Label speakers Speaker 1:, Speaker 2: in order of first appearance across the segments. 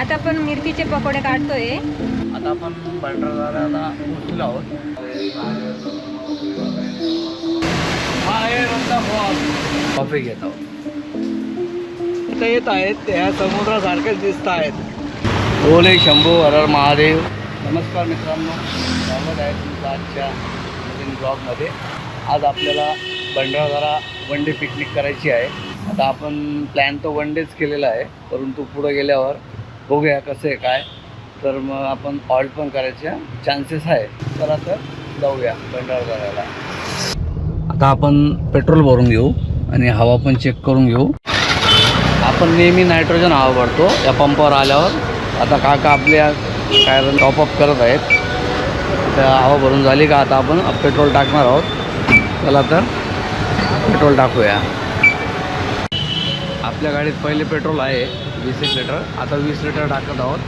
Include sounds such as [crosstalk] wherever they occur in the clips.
Speaker 1: आता आपण मिरचीचे पकोडे काढतोय.
Speaker 2: आता आपण भंडारदाराला पोचलो आहोत. कॉफी घेत आहोत. इथं येत आहेत त्या समुद्रासारखेच दिसत आहेत. ओले शंभू हरर महादेव. नमस्कार मित्रांनो. स्वागत आहे तुमचं आजच्या नवीन ब्लॉगमध्ये आज आपल्याला भंडारदारा वन डे पिकनिक करायची आहे. आता आपण प्लॅन तर वन डेच केलेला आहे परंतु पुढं गेल्यावर बघूया कसं आहे काय. तर मग आपण ऑल्ट पण करायचे चान्सेस आहे. चला तर जाऊया करायला. आता आपण पेट्रोल भरून घेऊ आणि हवा पण चेक करून घेऊ. आपण नेहमी नायट्रोजन हवा भरतो. या पंपावर आल्यावर आता काका आपल्या काय टॉपअप करत आहेत. त्या हवा भरून झाली का आता आपण? पेट्रोल टाकणार आहोत. चला तर पेट्रोल टाकूया. आपल्या गाडीत पहिले पेट्रोल आहे. वीस एक लिटर. आता वीस लिटर टाकत आहोत.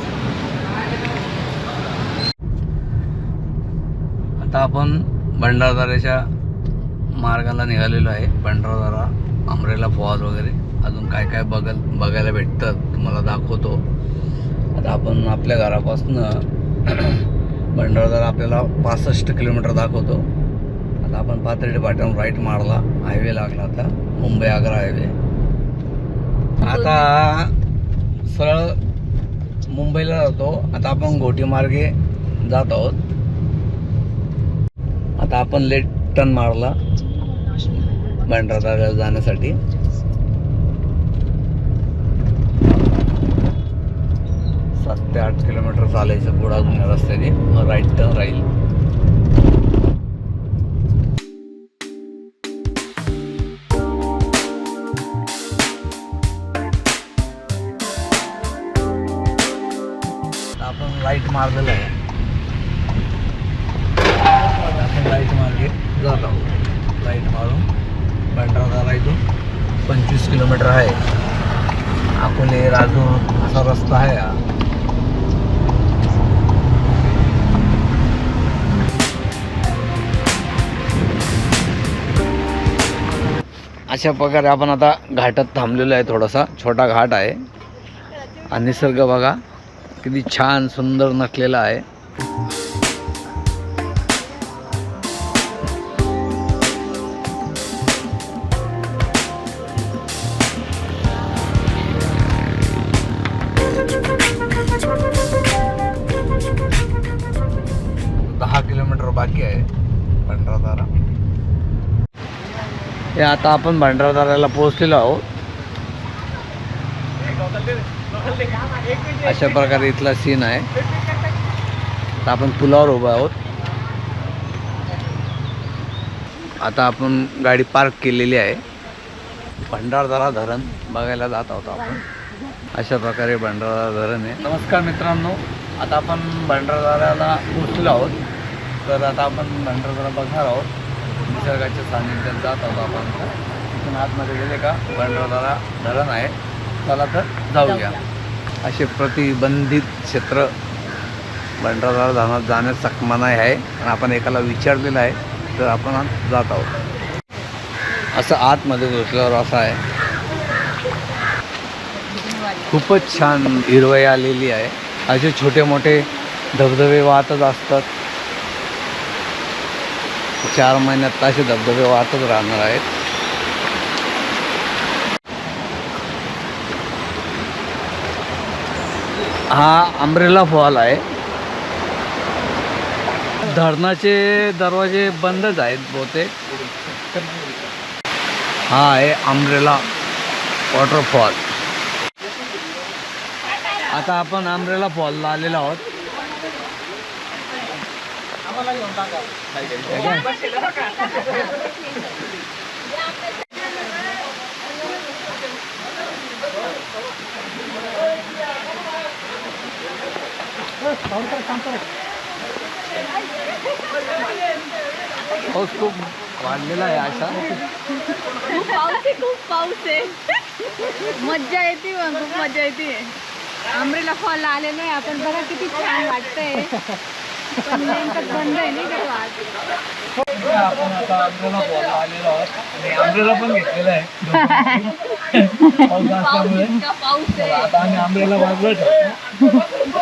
Speaker 2: आता आपण भंडारदाऱ्याच्या मार्गाला निघालेलो आहे. भंडारदारा अमरेला फॉज वगैरे. अजून काय काय बघल बघायला भेटतं तुम्हाला दाखवतो. आता आपण आपल्या घरापासनं [clears throat] भंडारदारा आपल्याला पासष्ट किलोमीटर दाखवतो. आता आपण पाथर्डी पाट्याहून राईट मारला. हायवे लागला आता. मुंबई आग्रा हायवे. आता मुंबईला जातो. आता आपण घोटी मार्गे जात आहोत. आता आपण लेट टर्न मारला. भंडारदाऱ्याला जाण्यासाठी. सात ते आठ किलोमीटर चालायचं पुढं रस्त्याने. मग राईट टर्न राहील. मारलेलं आहे. आपण लाइट मार्गे जात आहोत. लाइट मारून भंडारदारा इथून पंचवीस किलोमीटर आहे. अकोले राजूर असा रस्ता आहे अशा प्रकारे आपण आता घाटात थांबलेलो आहे थोडासा. छोटा घाट आहे. आणि निसर्ग बघा. किती छान सुंदर नटलेला आहे. दहा किलोमीटर बाकी आहे भंडारदारा. हे आता आपण भंडारदाराला पोहोचलेलो आहोत. अशा प्रकारे इथला सीन आहे. आता आपण पुलावर उभा आहोत. आता आपण गाडी पार्क केलेली आहे. भंडारदारा धरण बघायला जात आहोत आपण. अशा प्रकारे भंडारदारा धरण आहे. नमस्कार मित्रांनो आता आपण भंडारदाराला पोचलो आहोत. तर आता आपण भंडारदारा बघणार आहोत. निसर्गाच्या सान्निध्यात जात आहोत आपण. तिथून आतमध्ये गेले का? भंडारदारा धरण आहे. चला तर जाऊया. असे प्रतिबंधित क्षेत्र भंडारदारा धरणात जाण्यास मनाई आहे. आणि आपण एकाला विचारलेलं आहे तर आपण जात आहोत. असं आतमध्ये घुसल्यावर असं आहे. खूपच छान हिरवई आलेली आहे. असे छोटे मोठे धबधबे वाहतच असतात. चार महिन्यात असे धबधबे वाहतच राहणार आहेत. हा अमरेला फॉल आहे. धरणाचे दरवाजे बंदच आहेत बहुतेक. हा आहे अमरेला वॉटरफॉल आता आपण अमरेला फॉलला आलेलो आहोत. हे काय? पाऊस खूप वाढलेला आहे असा
Speaker 1: खूप पाऊस आहे खूप पाऊस आहे मज्जा येते मग खूप मज्जा येते आंबरेला फॉल आलेलो आहे आपण बघा किती छान वाटतंय पण नेमकं बंद आहे नाही का वाट
Speaker 2: आपण आता अमरेला फॉलला आलेलो आहोत आणि अमरेला पण घेतलेला आहे पाऊस असल्यामुळे आता आम्ही आंब्याला बाजूला ठेवतो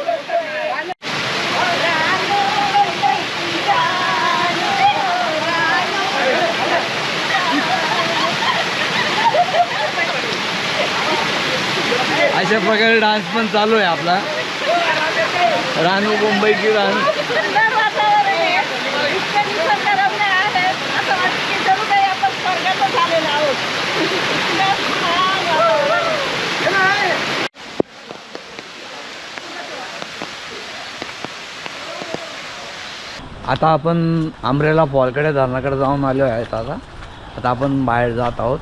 Speaker 2: अशा प्रकारे डान्स पण चालू आहे आपला. रानू मुंबई की रान. आता आपण आंब्रेला फॉलकडे धरणाकडे जाऊन आलो आहेत आता. आता आपण बाहेर जात आहोत.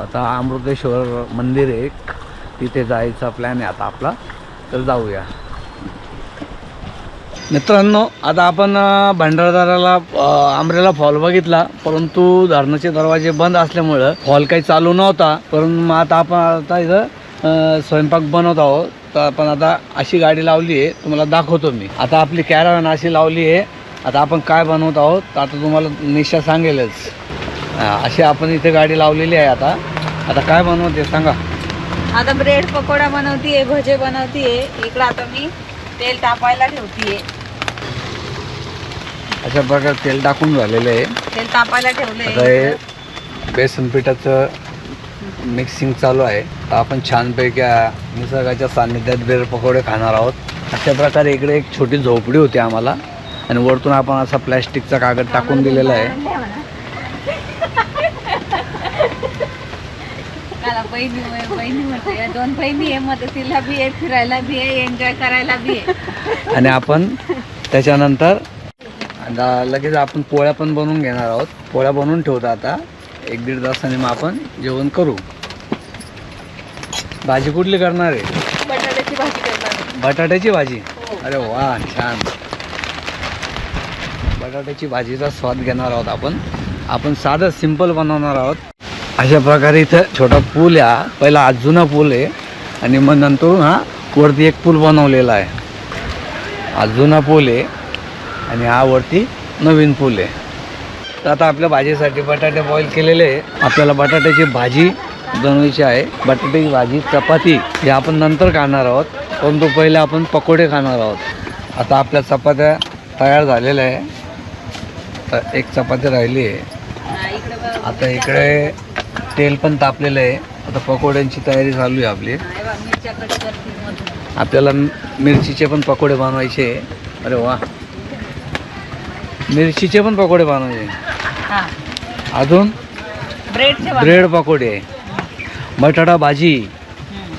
Speaker 2: आता अमृतेश्वर मंदिर एक. तिथे जायचा प्लॅन आहे आता आपला. तर जाऊया. मित्रांनो आता आपण भंडारदाराला आंब्रेला फॉल बघितला परंतु धरणाचे दरवाजे बंद असल्यामुळं फॉल काही चालू नव्हता. परंतु मग आता आपण आता इथं स्वयंपाक बनवत आहोत. तर आपण आता अशी गाडी लावली आहे तुम्हाला दाखवतो मी. आता आपली कॅरावॅन अशी लावली आहे. आता आपण काय बनवत आहोत तर आता तुम्हाला निशा सांगेलच. अशी आपण इथे गाडी लावलेली आहे आता. आता काय बनवते सांगा.
Speaker 1: आता ब्रेड पकोडा बनवतीये भजे बनवतीये. इकडं आता मी तेल तापायला ठेवतीये.
Speaker 2: अशा प्रकारे तेल टाकून झालेलं आहे.
Speaker 1: तेल तापायला
Speaker 2: आता
Speaker 1: ठेवलंय
Speaker 2: हे बेसन पिठाचं मिक्सिंग चालू आहे. तर आपण छानपैकी निसर्गाच्या सान्निध्यात ब्रेड पकोडे खाणार आहोत. अशा प्रकारे इकडे एक छोटी झोपडी होती आम्हाला. आणि वरतून आपण असा प्लॅस्टिकचा कागद टाकून दिलेला आहे.
Speaker 1: बहिणी बहिणी म्हणते दोन बहिणी आहे मदतीला बी आहे फिरायला बी आहे एन्जॉय करायला बी आहे.
Speaker 2: आणि आपण त्याच्यानंतर लगेच आपण पोळ्या पण बनवून घेणार आहोत. पोळ्या बनवून ठेवतो आता. एक दीड तासाने मग आपण जेवण करू. भाजी कुठली करणार आहे?
Speaker 1: बटाट्याची भाजी करणार
Speaker 2: बटाट्याची भाजी? अरे वा छान. बटाट्याची भाजीचा स्वाद घेणार आहोत आपण. आपण साधं सिंपल बनवणार आहोत. अशा प्रकारे इथं छोटा पूल आहे हा. पहिला हा जुना पूल आहे. आणि मग नंतर हा वरती एक पूल बनवलेला आहे. हा जुना पूल आहे. आणि हा वरती नवीन पूल आहे. तर आता आपल्या भाजीसाठी बटाटे बॉईल केलेले आहे. आपल्याला बटाट्याची भाजी बनवायची आहे. बटाट्याची भाजी चपाती हे आपण नंतर खाणार आहोत. परंतु पहिले आपण पकोडे खाणार आहोत. आता आपल्या चपात्या तयार झालेल्या आहे. तर एक चपाती राहिली आहे. आता इकडे तेल पण तापलेलं आहे. आता पकोड्यांची तयारी चालू आहे आपली. आपल्याला मिरचीचे पण पकोडे बनवायचे. अरे वा. मिरचीचे पण पकोडे बनवायचे अजून. ब्रेड पकोडे. बटाटा भाजी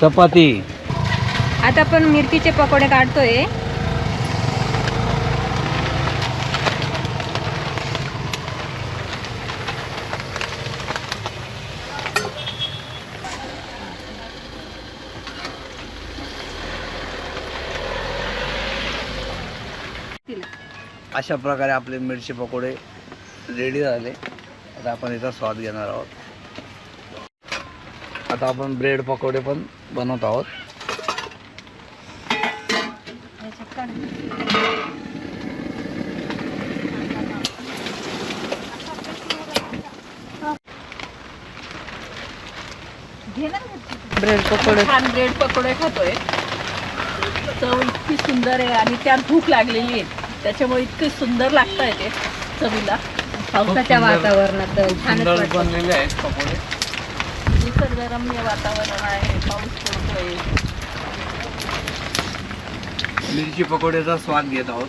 Speaker 2: चपाती.
Speaker 1: आता आपण मिरचीचे पकोडे काढतोय.
Speaker 2: अशा प्रकारे आपले मिरची पकोडे रेडी झाले. आता आपण याचा स्वाद घेणार आहोत. आता आपण ब्रेड पकोडे पण बनवत आहोत.
Speaker 1: ब्रेड पकोडे. छान ब्रेड पकोडे खातोय. चव इतकी सुंदर आहे आणि त्यात भूक लागलेली आहे. त्याच्यामुळे इतकी सुंदर लागतंय ते चवीला. पावसाच्या वातावरणात छानच वाटतं.
Speaker 2: बनलेले आहेत पकोडे
Speaker 1: निसर्गरम्य वातावरण आहे पाऊस पडतोय.
Speaker 2: मिरची पकोड्याचा स्वाद घेत आहोत.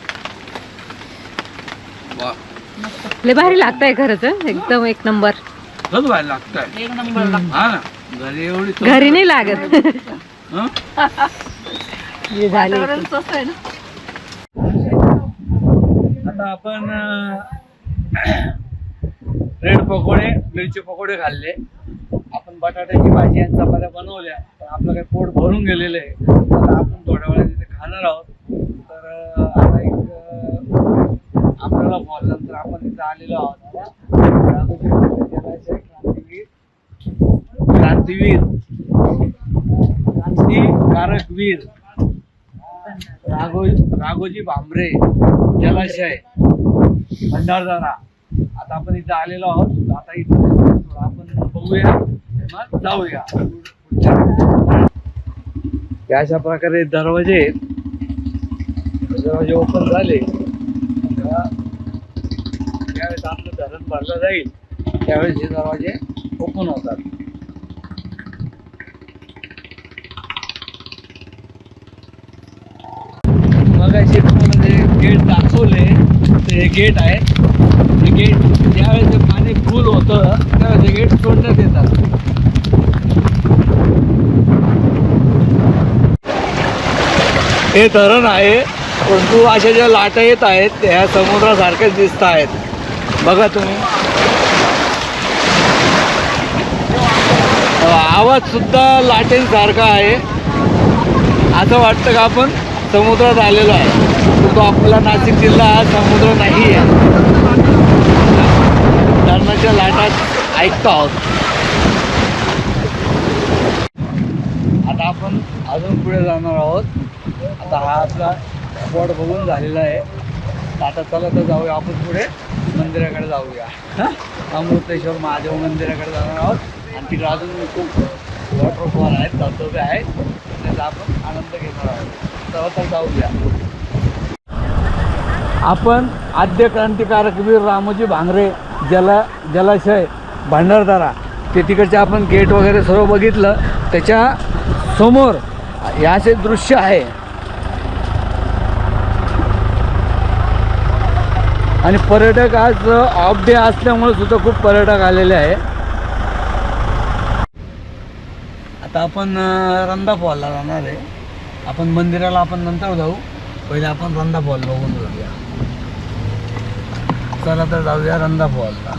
Speaker 2: वा.
Speaker 1: लय भारी लागतंय खरंच एकदम एक नंबर.
Speaker 2: खरंच व्हायला लागतंय.
Speaker 1: एक नंबर
Speaker 2: हा ना. घरी एवढी चव-
Speaker 1: घरी नाही लागत.
Speaker 2: हं? [laughs]
Speaker 1: वातावरण तसं आहे ना?
Speaker 2: आपण ब्रेड पकोडे मिरची पकोडे खाल्ले. आपण बटाट्याची भाजी आणि चपात्या बनवल्या. तर आपलं काही पोट भरून गेलेलं आहे. आता आपण थोड्या वेळा तिथे खाणार आहोत. तर आता एक आपल्याला फॉल तर आपण तिथे आलेलो आहोत. क्रांतीवीर. क्रांतीवीर. क्रांतीकारक क्रांतिकारक वीर. राघो राघोजी भांबरे जलाशय भंडारदारा. आता आपण इथं आलेलो आहोत. आता इथं आपण बघूया. मग जाऊया. अशा प्रकारे दरवाजे दरवाजे ओपन झाले. ज्यावेळेस आपलं धरण भरलं जाईल त्यावेळेस हे दरवाजे ओपन होतात. मग तुम्हाला जे गेट दाखवले. ते हे गेट आहे. ते गेट ज्यावेळेस ते पाणी फुल होतं त्यावेळेस ते गेट सोडण्यात येतात. हे धरण आहे. परंतु अशा ज्या लाटा येत आहेत त्या समुद्रासारख्याच दिसत आहेत. बघा तुम्ही. आवाज सुद्धा लाटेंसारखा आहे. असं वाटतं का आपण? समुद्रात आलेलो आहे. तो आपला नाशिक जिल्हा हा समुद्र नाही आहे. धरणाच्या लाटात ऐकतो आहोत. आता आपण अजून पुढे जाणार आहोत. आता हा आपला स्पॉट बघून झालेला आहे. आता चला तर जाऊया आपण पुढे. मंदिराकडे जाऊया. हं? अमृतेश्वर महादेव मंदिराकडे जाणार आहोत. आणि तिकडे अजून खूप वॉटरफॉल आहेत धबधबे आहेत. त्याचा आपण आनंद घेणार आहोत. आपण आद्य क्रांतिकारक वीर रामोजी भांगरे जला जलाशय भंडारदारा ते तिकडचे आपण गेट वगैरे सर्व बघितलं. त्याच्यासमोर हे असे दृश्य आहे. आणि पर्यटक आज ऑफ डे असल्यामुळे सुद्धा खूप पर्यटक आलेले आहे. आता आपण अं, रंधा फॉलला जाणार आहे. आपण मंदिराला आपण नंतर जाऊ. पहिले आपण रंधा फॉल बघून जाऊया. चला तर जाऊया रंधा फॉलला.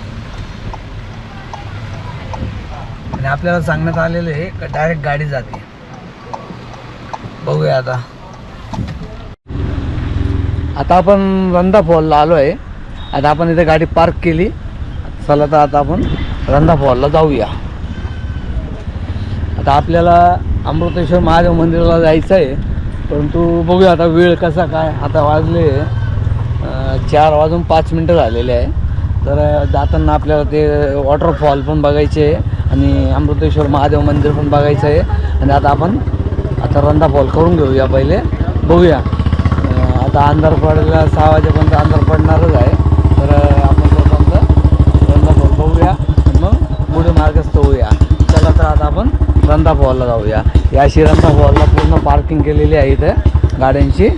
Speaker 2: आणि आपल्याला सांगण्यात आलेलं आहे का डायरेक्ट गाडी जाते. बघूया आता. आता आपण रंधा फॉलला आलो आहे आता आपण इथे गाडी पार्क केली. चला तर आता आपण रंधा फॉलला जाऊया. आता आपल्याला अमृतेश्वर महादेव मंदिराला जायचं आहे परंतु बघूया आता वेळ कसा काय आता वाजले चार वाजून पाच मिनटं झालेले आहे. तर जाताना आपल्याला ते वॉटरफॉल पण बघायचे आहे आणि अमृतेश्वर महादेव मंदिर पण बघायचं आहे. आणि आता आपण आता रंधा फॉल करून घेऊया पहिले. बघूया. आता अंधार पडला सहा वाजेपर्यंत अंधार पडणारच आहे. तर आपण तोपर्यंत रंधा फॉल बघूया मग पुढे मार्गस्थ होऊया. चला तर आता आपण रंधा फॉलला जाऊया. या अशी रंधा फॉलला पूर्ण पार्किंग केलेली आहे इथं गाड्यांची.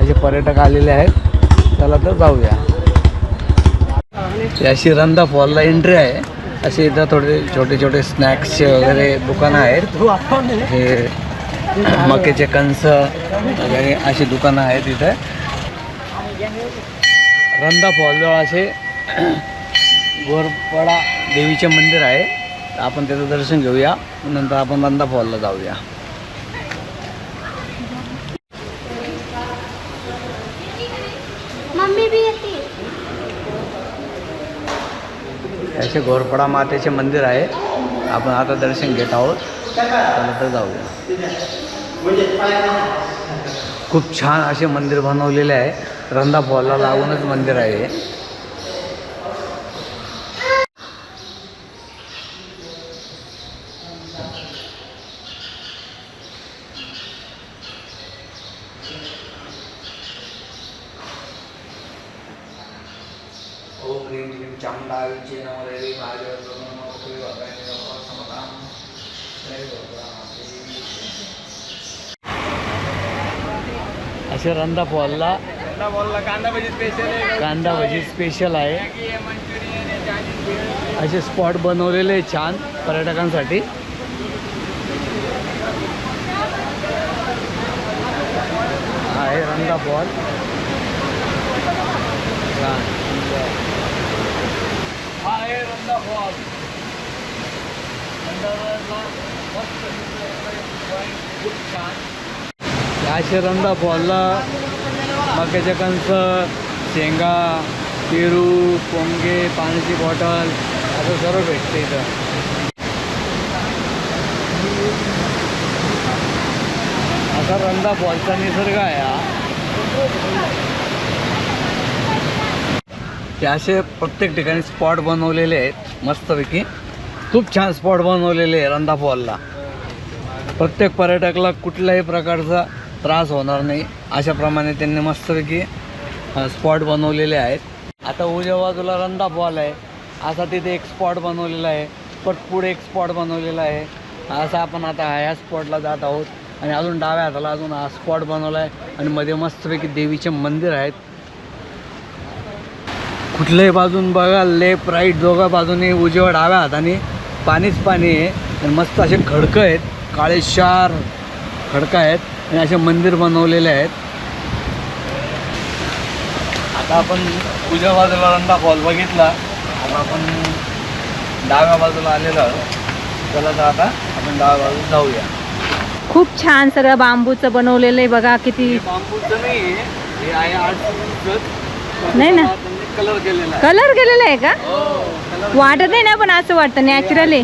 Speaker 2: असे पर्यटक आलेले आहेत. चला तर जाऊया. याशी रंधा फॉलला एंट्री आहे. असे इथं थोडे छोटे छोटे स्नॅक्सचे वगैरे दुकानं आहेत. हे मक्याचे कणस वगैरे अशी दुकानं आहेत इथे. रंधा फॉलजवळ असे गोरपडा देवीचे मंदिर आहे. तर आपण त्याचं दर्शन घेऊया. नंतर आपण रंधा फॉलला जाऊया.
Speaker 3: मम्मी भी येते.
Speaker 2: असे घोरपडा मातेचे मंदिर आहे. आपण आता दर्शन घेत आहोत. चला तर जाऊया. खूप छान असे मंदिर बनवलेले आहे. रंधा फॉलला लागूनच मंदिर आहे हे. ओम ह्रीं क्लीं चामुण्डायै नमो देवी असे रंधा फॉलला
Speaker 4: कांदा भजी स्पेशल आहे.
Speaker 2: कांदा भजी स्पेशल आहे. असे स्पॉट बनवलेले आहे छान पर्यटकांसाठी. हा आहे रंधा फॉल छान हा आहे रंधा फॉल खूप छान याशे रंधा फॉलला मक्याचे कणस शेंगा पेरू पोंगे पाण्याची बॉटल असं सर्व भेटते इथं. असा रंधा फॉलचा निसर्ग आहे हा. ते असे प्रत्येक ठिकाणी स्पॉट बनवलेले आहेत मस्तपैकी. खूप छान स्पॉट बनवलेले आहे रंधा फॉलला. प्रत्येक पर्यटकाला कुठल्याही प्रकारचा त्रास होणार नाही. अशाप्रमाणे त्यांनी मस्तपैकी स्पॉट बनवलेले आहेत. आता उजव्या बाजूला रंधा फॉल आहे. असा तिथे एक स्पॉट बनवलेला आहे. पटपुढे एक स्पॉट बनवलेला आहे. असा आपण आता ह्या स्पॉटला जात आहोत. आणि अजून डाव्या हाताला अजून हा स्पॉट बनवला आहे. आणि मध्ये मस्तपैकी देवीचे मंदिर आहेत. कुठल्याही बाजून बघा लेफ्ट राईट दोघा बाजूने उजव्या डाव्या हाताने पाणीच पाणी आहे. आणि मस्त असे खडकं आहेत. काळेशार खडकं आहेत. आणि असे मंदिर बनवलेले आहेत. आता आपण उजव्या बाजूला रंधा फॉल बघितला. आता आपण डाव्या बाजूला आलेलो आहोत. चला तर आता आपण डाव्या बाजूला जाऊया.
Speaker 1: खूप छान सगळं बांबूचं बनवलेलं आहे. बघा किती
Speaker 2: बांबूचं नाही आहे. हे आहे आर्ट
Speaker 1: नाही ना.
Speaker 2: कलर केलेला आहे.
Speaker 1: कलर केलेला आहे का?
Speaker 2: हो.
Speaker 1: वाटत आहे ना पण असं वाटतं नॅचरल आहे.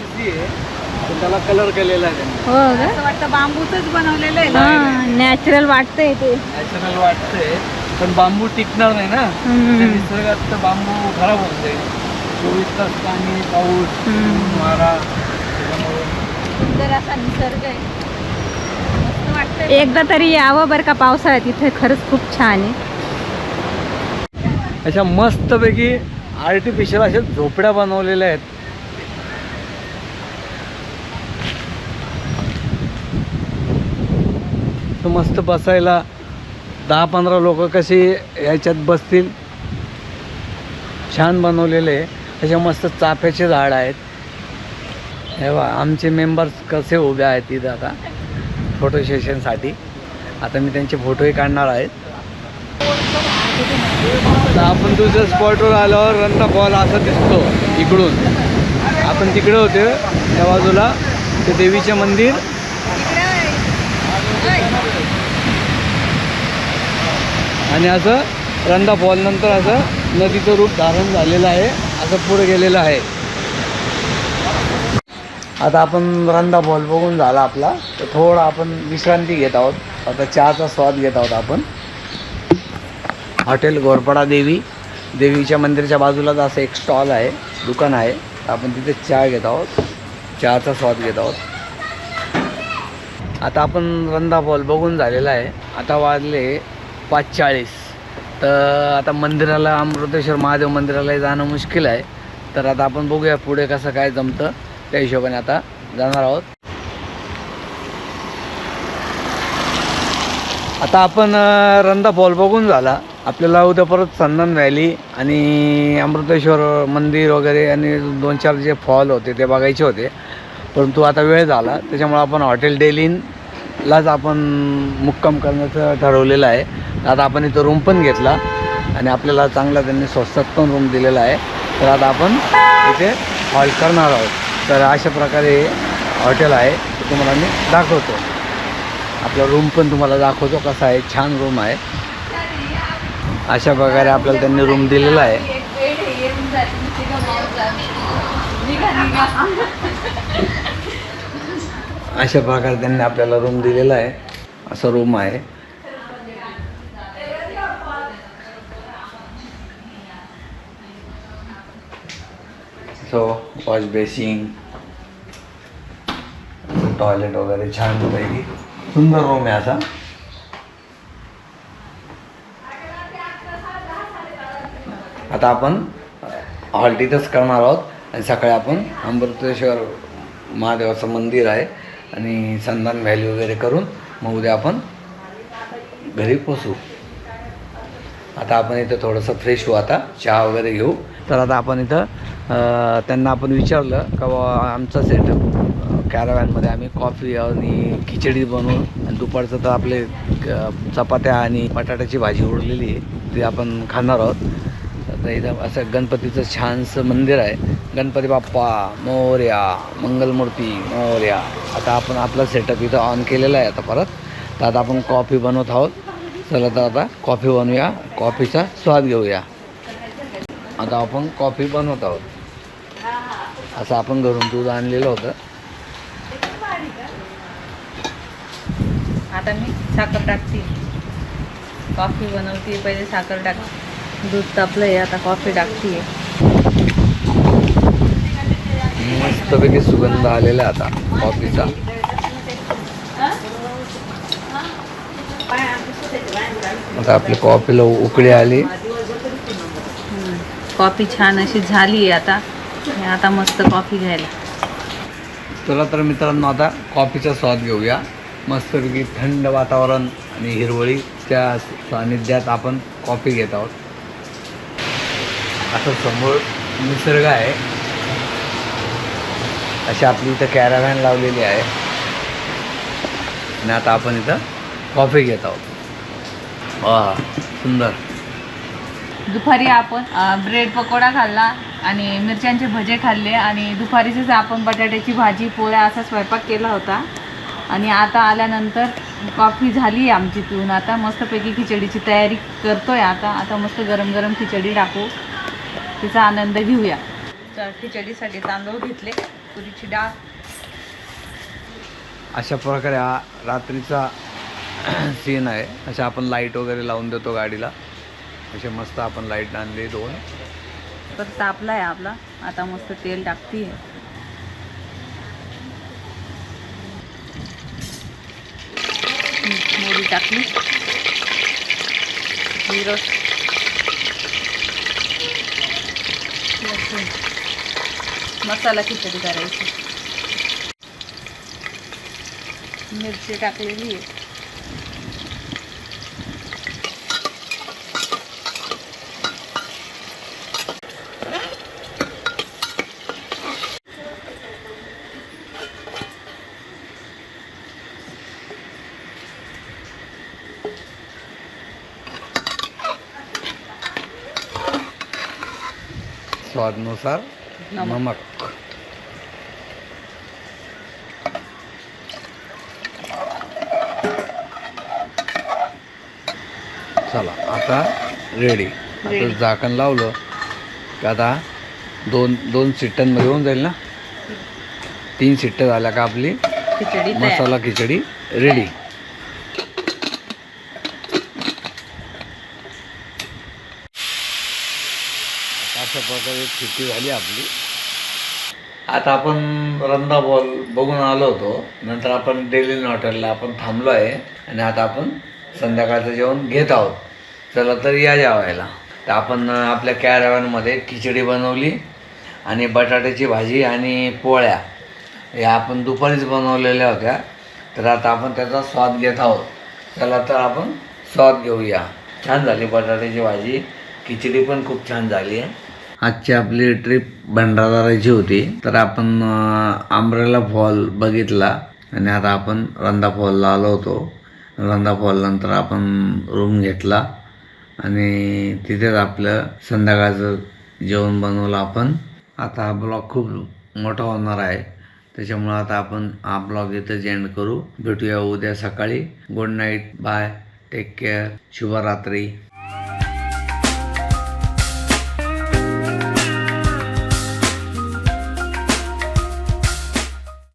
Speaker 2: त्याला कलर केलेला आहे
Speaker 1: हो
Speaker 3: असं वाटतं बांबूच बनवलेलं आहे.
Speaker 1: हा नॅचरल वाटतंय ते.
Speaker 2: नॅचरल वाटतंय पण बांबू टिकणार नाही ना. निसर्गात तर बांबू खराब होत जाईल. चोवीस तास पाणी पाऊस. वारा.
Speaker 3: सुंदर असा निसर्ग आहे.
Speaker 1: एकदा तरी यावं बरं का पावसाळ्यात. इथे खरंच खूप छान आहे.
Speaker 2: अशा मस्तपैकी आर्टिफिशियल अशा झोपड्या बनवलेल्या आहेत. तर मस्त बसायला दहा पंधरा लोक कशी याच्यात बसतील? छान बनवलेले असे मस्त चाफ्याचे झाड आहेत. हे बा आमचे मेंबर्स कसे उभे आहेत तिथं आता. फोटो सेशनसाठी आता मी त्यांचे फोटोही काढणार आहेत आता आपण दुसऱ्या स्पॉटवर आल्यावर रंधा बॉल असा दिसतो इकडून. आपण तिकडे होते त्या बाजूला ते देवीचे मंदिर. आणि असं रंधा बॉल नंतर असं नदीचं रूप धारण झालेलं आहे असं पुढे गेलेलं आहे. आता आपण रंधा बॉल बघून झाला आपला. तर थोडा आपण विश्रांती घेत आहोत. आता चहाचा स्वाद घेत आहोत आपण. हॉटेल गोरपडा देवी. देवीच्या मंदिराच्या बाजूलाच असं एक स्टॉल आहे दुकान आहे. आपण तिथे चहा घेत आहोत. चहाचा स्वाद घेत आहोत. आता आपण रंधा फॉल बघून झालेला आहे. आता वाजले पाच चाळीस तर आता मंदिराला अमृतेश्वर महादेव मंदिराला जाणं मुश्किल आहे. तर आता आपण बघूया पुढे कसं काय जमतं. त्या हिशोबाने आता जाणार आहोत. आता आपण रंधा फॉल बघून झाला. आपल्याला उद्या परत संदन व्हॅली आणि अमृतेश्वर मंदिर वगैरे आणि दोन चार जे फॉल होते ते बघायचे होते. परंतु आता वेळ झाला त्याच्यामुळे आपण हॉटेल डेलिनलाच आपण मुक्काम करण्याचं ठरवलेलं आहे. आता आपण इथं रूम पण घेतला आणि आपल्याला चांगला त्यांनी स्वस्तात पण रूम दिलेला आहे. तर आता आपण इथे हॉल करणार आहोत. तर अशा प्रकारे हॉटेल आहे ते तुम्हाला मी दाखवतो. आपला रूम पण तुम्हाला दाखवतो कसा आहे छान रूम आहे. अशा प्रकारे आपल्याला त्यांनी रूम दिलेला आहे. अशा प्रकारे त्यांनी आपल्याला रूम दिलेला आहे. असं रूम आहे. सो वॉश बेसिंग टॉयलेट वगैरे छान पैकी. सुंदर रूम आहे असा. आता आपण हॉल्टीतच करणार आहोत. आणि सकाळी आपण अमृतेश्वर महादेवाचं मंदिर आहे आणि संधान व्हॅली वगैरे करून मग उद्या आपण घरी पोचू आता आपण इथं थोडंसं फ्रेश होऊ. आता चहा वगैरे घेऊ. तर आता आपण इथं त्यांना आपण विचारलं का बाबा आमचा सेटअप कॅरावॅनमध्ये आम्ही कॉफी आणि खिचडी बनवू आणि दुपारचं तर आपले चपात्या आणि बटाट्याची भाजी उरलेली आहे ती आपण खाणार आहोत. तर इथं असं गणपतीचं छानसं मंदिर आहे. गणपती बाप्पा मोर्या मंगलमूर्ती मोर्या. आता आपण आपला सेटअप इथं ऑन केलेला आहे आता परत. तर आता आपण कॉफी बनवत आहोत. चला तर आता कॉफी बनवूया. कॉफीचा स्वाद घेऊया. आता आपण कॉफी बनवत आहोत. असं आपण घरून दूध आणलेलं होतं.
Speaker 1: आता मी साखर टाकते. कॉफी बनवते पहिले साखर टाकते. दूध तापलं आहे आता कॉफी टाकते
Speaker 2: मस्तपैकी सुगंध आलेला आता कॉफीचा आता आपली कॉफीला उकळी आली.
Speaker 1: कॉफी छान अशी झाली आहे आता आता मस्त कॉफी घ्यायला.
Speaker 2: चला तर मित्रांनो आता कॉफीचा स्वाद घेऊया. मस्तपैकी थंड वातावरण आणि हिरवळीच्या सानिध्यात आपण कॉफी घेत आहोत. असं समोर निसर्ग आहे. अशी आपली इथं कॅराव्हॅन लावलेली आहे. आणि आता आपण इथं कॉफी घेत आहोत. वा सुंदर.
Speaker 1: दुपारी आपण ब्रेड पकोडा खाल्ला आणि मिरच्यांचे भजे खाल्ले आणि दुपारीचेच आपण बटाट्याची भाजी पोळ्या असा स्वयंपाक केला होता. आणि आता आल्यानंतर कॉफी झाली आहे आमची पिऊन. आता मस्तपैकी खिचडीची तयारी करतोय आता. आता मस्त गरम गरम खिचडी टाकू. तिचा आनंद घेऊया. खिचडीसाठी तांदूळ घेतले तुरीची डाळ.
Speaker 2: अशा प्रकारे हा रात्रीचा सीन आहे. अशा आपण लाइट वगैरे लावून देतो गाडीला. असे मस्त आपण लाइट आणले दोन.
Speaker 1: तर तापला आहे आपला. आता मस्त तेल टाकते मोरी टाकली. जिरं मसाला खिचडी करायची. मिरची टाकलेली आहे.
Speaker 2: स्वादनुसार
Speaker 1: नमक.
Speaker 2: चला आता रेडी आता. झाकण लावलं की आता दोन दोन सिट्ट्यांमध्ये होऊन जाईल ना? तीन सिट्ट्या झाल्या का आपली?
Speaker 1: खिचडी
Speaker 2: मसाला खिचडी रेडी अशा प्रकारे सुट्टी झाली आपली. आता आपण रंदा बॉल बघून आलो होतो. नंतर आपण डेली हॉटेलला आपण थांबलो आहे आणि आता आपण संध्याकाळचं जेवण घेत आहोत. चला तर या जेवायला. तर आपण आपल्या कॅरॅवनमध्ये खिचडी बनवली आणि बटाट्याची भाजी आणि पोळ्या या आपण दुपारीच बनवलेल्या होत्या. तर आता आपण त्याचा स्वाद घेत आहोत. चला तर आपण स्वाद घेऊया. छान झाली बटाट्याची भाजी. खिचडी पण खूप छान झाली आहे. आजची आपली ट्रिप भंडाराची होती. तर आपण आंब्रेला फॉल बघितला आणि आता आपण रंधा फॉलला आलो होतो. रंदा फॉलनंतर आपण रूम घेतला आणि तिथेच आपलं संध्याकाळचं जेवण बनवलं आपण. आता हा ब्लॉग खूप मोठा होणार आहे. त्याच्यामुळं आता आपण हा ब्लॉग इथेच एंड करू. भेटूया उद्या सकाळी. Good night bye take care शुभरात्री.